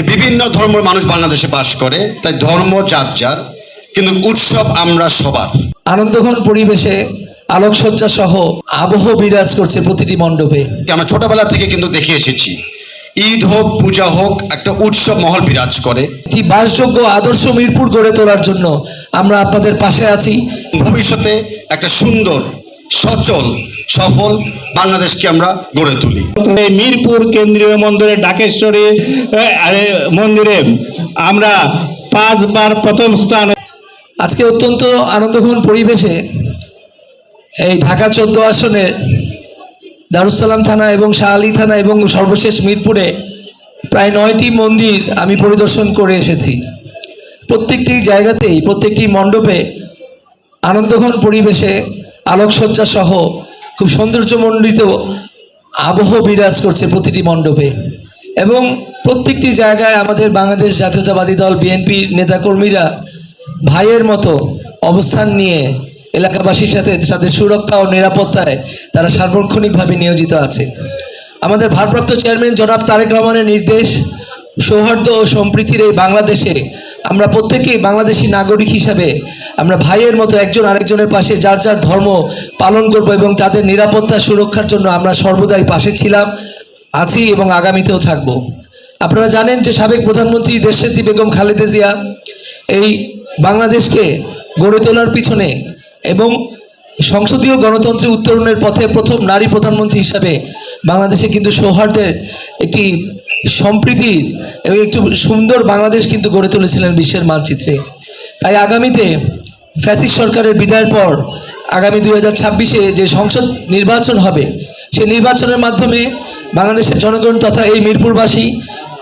বিভিন্ন ধর্মের মানুষ বাংলাদেশে বাস করে তাই ধর্ম যার যার কিন্তু উৎসব আমরা সবার। আনন্দঘন পরিবেশে আলোকসজ্জা সহ আবহ বিরাজ করছে প্রতিটি মণ্ডপে। আমরা ছোটবেলা থেকে কিন্তু দেখে এসেছি ঈদ হোক পূজা হোক একটা উৎসব মহল বিরাজ করে। একটি বাসযোগ্য আদর্শ মিরপুর গড়ে তোলার জন্য আমরা আপনাদের পাশে আছি। ভবিষ্যতে একটা সুন্দর সচল সফল বাংলাদেশকে আমরা গড়ে তুলি। এই মিরপুর কেন্দ্রীয় মন্দিরে ডাকেশ্বরী মন্দিরে আমরা পাঁচবার প্রথম স্থান আজকে অত্যন্ত আনন্দঘন পরিবেশে এই ঢাকা চোদ্দ আসনের দারুসালাম থানা এবং শাহ আলী থানা এবং সর্বশেষ মিরপুরে প্রায় নয়টি মন্দির আমি পরিদর্শন করে এসেছি। প্রত্যেকটি জায়গাতেই প্রত্যেকটি মণ্ডপে আনন্দঘন পরিবেশে আলোকসজ্জা সহ খুব সৌন্দর্যমণ্ডিত আবহ বিরাজ করছে প্রতিটি মণ্ডপে। এবং প্রত্যেকটি জায়গায় আমাদের বাংলাদেশ জাতীয়তাবাদী দল বিএনপির নেতাকর্মীরা ভাইয়ের মতো অবস্থান নিয়ে এলাকাবাসীর সাথে তাদের সুরক্ষা ও নিরাপত্তায় তারা সার্বক্ষণিকভাবে নিয়োজিত আছে। আমাদের ভারপ্রাপ্ত চেয়ারম্যান জনাব তারেক রহমানের নির্দেশ সৌহার্দ্য ও সম্প্রীতির এই বাংলাদেশে আমরা প্রত্যেকেই বাংলাদেশি নাগরিক হিসাবে আমরা ভাইয়ের মতো একজন আরেকজনের পাশে যার যার ধর্ম পালন করব এবং তাদের নিরাপত্তা সুরক্ষার জন্য আমরা সর্বদাই পাশে ছিলাম, আছি এবং আগামীতেও থাকব। আপনারা জানেন যে সাবেক প্রধানমন্ত্রী দেশনেত্রী বেগম খালেদা জিয়া এই বাংলাদেশকে গড়ে তোলার পিছনে এবং সংসদীয় গণতন্ত্রের উত্তরণের পথে প্রথম নারী প্রধানমন্ত্রী হিসাবে বাংলাদেশে কিন্তু সৌহার্দ্যের একটি সম্প্রীতির এবং একটু সুন্দর বাংলাদেশ কিন্তু গড়ে তুলেছিলেন বিশ্বের মানচিত্রে। তাই আগামীতে ফ্যাসিস সরকারের বিদায়ের পর আগামী দুই হাজার ছাব্বিশে যে সংসদ নির্বাচন হবে সেই নির্বাচনের মাধ্যমে বাংলাদেশের জনগণ তথা এই মিরপুরবাসী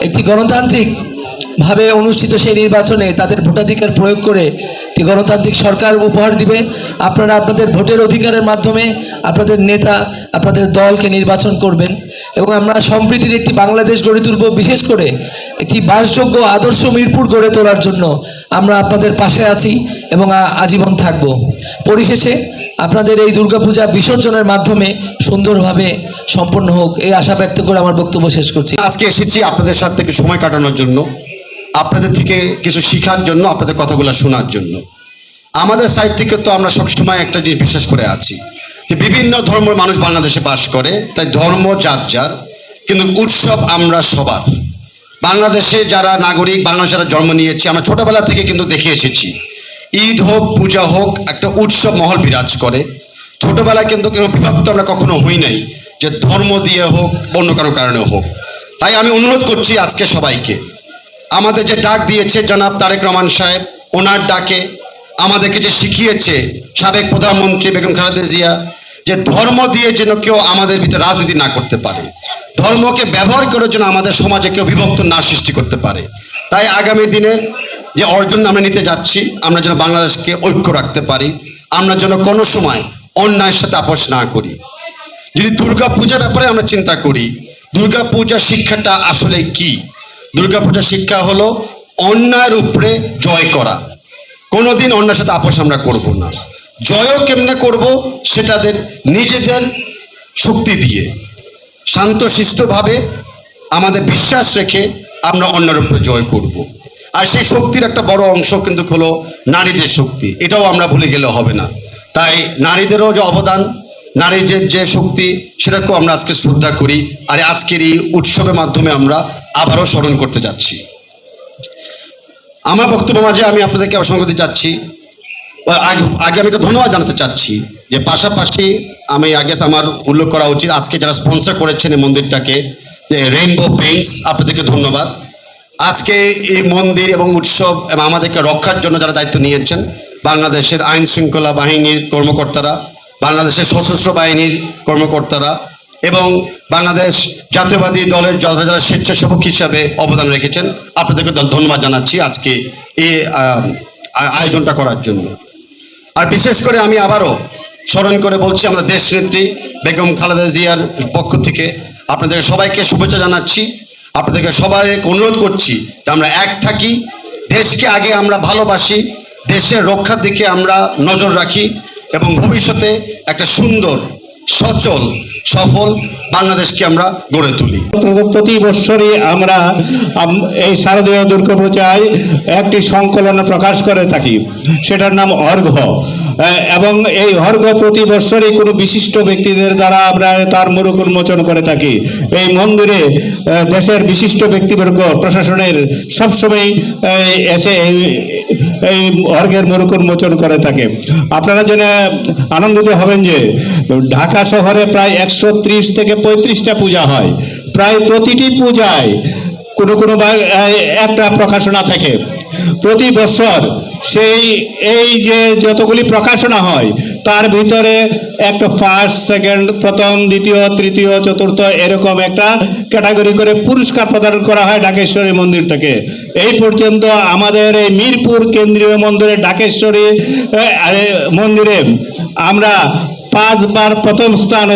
একটি গণতান্ত্রিক ভাবে অনুষ্ঠিত সেই নির্বাচনে তাদের ভোটাধিকার প্রয়োগ করে গণতান্ত্রিক সরকার উপহার দিবে। আপনারা আপনাদের ভোটের অধিকারের মাধ্যমে আপনাদের নেতা, আপনাদের দলকে নির্বাচন করবেন এবং আমরা সম্প্রীতির একটি বাংলাদেশ গড়ে তুলব, বিশেষ করে একটি বাসযোগ্য আদর্শ মিরপুর গড়ে তোলার জন্য আমরা আপনাদের পাশে আছি এবং আজীবন থাকব। পরিশেষে আপনাদের এই দুর্গাপূজা বিসর্জনের মাধ্যমে সুন্দরভাবে সম্পন্ন হোক, এই আশা ব্যক্ত করে আমার বক্তব্য শেষ করছি। আজকে এসেছি আপনাদের সাথে সময় কাটানোর জন্য। আপনাদের থেকে কিছু শেখার জন্য, আপনাদের কথাগুলো শোনার জন্য। আমাদের সাইড থেকে তো আমরা সবসময় একটা জিনিস বিশ্বাস করে আছি যে বিভিন্ন ধর্মের মানুষ বাংলাদেশে বাস করে, তাই ধর্ম যার যার, কিন্তু উৎসব আমরা সবার। বাংলাদেশে যারা নাগরিক, বাংলাদেশে যারা জন্ম নিয়েছে, আমরা ছোটবেলা থেকে কিন্তু দেখে এসেছি, ঈদ হোক, পূজা হোক, একটা উৎসব মহল বিরাজ করে। ছোটবেলায় কিন্তু কোনো বিভক্ত আমরা কখনো হই নাই যে ধর্ম দিয়ে হোক অন্য কারও কারণে হোক। তাই আমি অনুরোধ করছি আজকে সবাইকে আমাদের যে ডাক দিয়েছে জনাব তারেক রহমান সাহেব, ওনার ডাকে আমাদেরকে যে শিখিয়েছে সাবেক প্রধানমন্ত্রী বেগম খালেদা জিয়া, যে ধর্ম দিয়ে যেন কেউ আমাদের ভিতরে রাজনীতি না করতে পারে, ধর্মকে ব্যবহার করার জন্য আমাদের সমাজে কেউ বিভক্ত না সৃষ্টি করতে পারে। তাই আগামী দিনের যে অর্জন আমরা নিতে যাচ্ছি, আমরা যেন বাংলাদেশকে ঐক্য রাখতে পারি, আমরা যেন কোনো সময় অন্যায়ের সাথে আপোষ না করি। যদি দুর্গা পূজার ব্যাপারে আমরা চিন্তা করি দুর্গা পূজার শিক্ষাটা আসলে কি? দুর্গা পূজার শিক্ষা হলো অন্যায়ের উপরে জয় করা। কোনোদিন অন্যের সাথে আপোষ আমরা করব না। জয়ও কেমনে করব সেটাদের নিজেদের শক্তি দিয়ে। শান্তশিষ্টভাবে আমাদের বিশ্বাস রেখে আমরা অন্যের উপরে জয় করব। আর সেই শক্তির একটা বড় অংশ কিন্তু হলো নারীদের শক্তি। এটাও আমরা ভুলে গেলে হবে না। তাই নারীদেরও যে অবদান নারীদের যে শক্তি, সেটাকেও আমরা আজকে শ্রদ্ধা করি। আর আজকের এই উৎসবের মাধ্যমে আমরা আবারও স্মরণ করতে যাচ্ছি। আমার বক্তব্য মাঝে আমি আপনাদেরকে অসংখ্য দিতে চাচ্ছি। আগে আমি ধন্যবাদ জানাতে চাচ্ছি যে পাশাপাশি আমি আগে আমার উল্লেখ করা উচিত, আজকে যারা স্পন্সর করেছেন এই মন্দিরটাকে রেইনবো পেইন্টস আপনাদেরকে ধন্যবাদ। আজকে এই মন্দির এবং উৎসব এবং আমাদেরকে রক্ষার জন্য যারা দায়িত্ব নিয়েছেন, বাংলাদেশের আইন শৃঙ্খলা বাহিনীর কর্মকর্তারা বাংলাদেশের সশস্ত্র বাহিনীর কর্মকর্তারা এবং বাংলাদেশ জাতীয়বাদী দলের যারা যারা স্বেচ্ছাসেবক হিসাবে অবদান রেখেছেন, আপনাদেরকে ধন্যবাদ জানাচ্ছি আজকে আ- আয়োজনটা করার জন্য। আর বিশেষ করে আমি আবারও স্মরণ করে বলছি, আমরা দেশ নেত্রী বেগম খালেদা জিয়ার পক্ষ থেকে আপনাদের সবাইকে শুভেচ্ছা জানাচ্ছি। আপনাদেরকে সবাই অনুরোধ করছি যে আমরা এক থাকি, দেশকে আগে আমরা ভালোবাসি, দেশের রক্ষার দিকে আমরা নজর রাখি। এবং ভবিষ্যতে একটা সুন্দর, সচল, সফল বাংলাদেশকে আমরা গড়ে তুলি। প্রতি বছরই আমরা এই শারদীয় দুর্গাপূজায় একটি সংকলন প্রকাশ করে থাকি। সেটার নাম অর্ঘ এবং এই অর্ঘ প্রতি বৎসরই কোনো বিশিষ্ট ব্যক্তিদের দ্বারা আমরা তার মুরুখ উন্মোচন করে থাকি। এই মন্দিরে দেশের বিশিষ্ট ব্যক্তিবর্গ প্রশাসনের সবসময় এসে এই এই অর্ঘের উন্মোচন করে থাকে। আপনারা জেনে আনন্দিত হবেন যে, ঢাকা শহরে প্রায় একশো ত্রিশ থেকে পঁয়ত্রিশটা পূজা হয়। প্রায় প্রতিটি পূজায় কোনো কোনো একটা প্রকাশনা থাকে। প্রতি বছর সেই, এই যে যতগুলি প্রকাশনা হয়, তার ভিতরে একটা ফার্স্ট সেকেন্ড প্রথম, দ্বিতীয়, তৃতীয়, চতুর্থ, এরকম একটা ক্যাটাগরি করে পুরস্কার প্রদান করা হয় ডাকেশ্বরী মন্দির থেকে। এই পর্যন্ত আমাদের এই মিরপুর কেন্দ্রীয় মন্দিরে, ডাকেশ্বরী মন্দিরে আমরা পাঁচবার প্রথম স্থান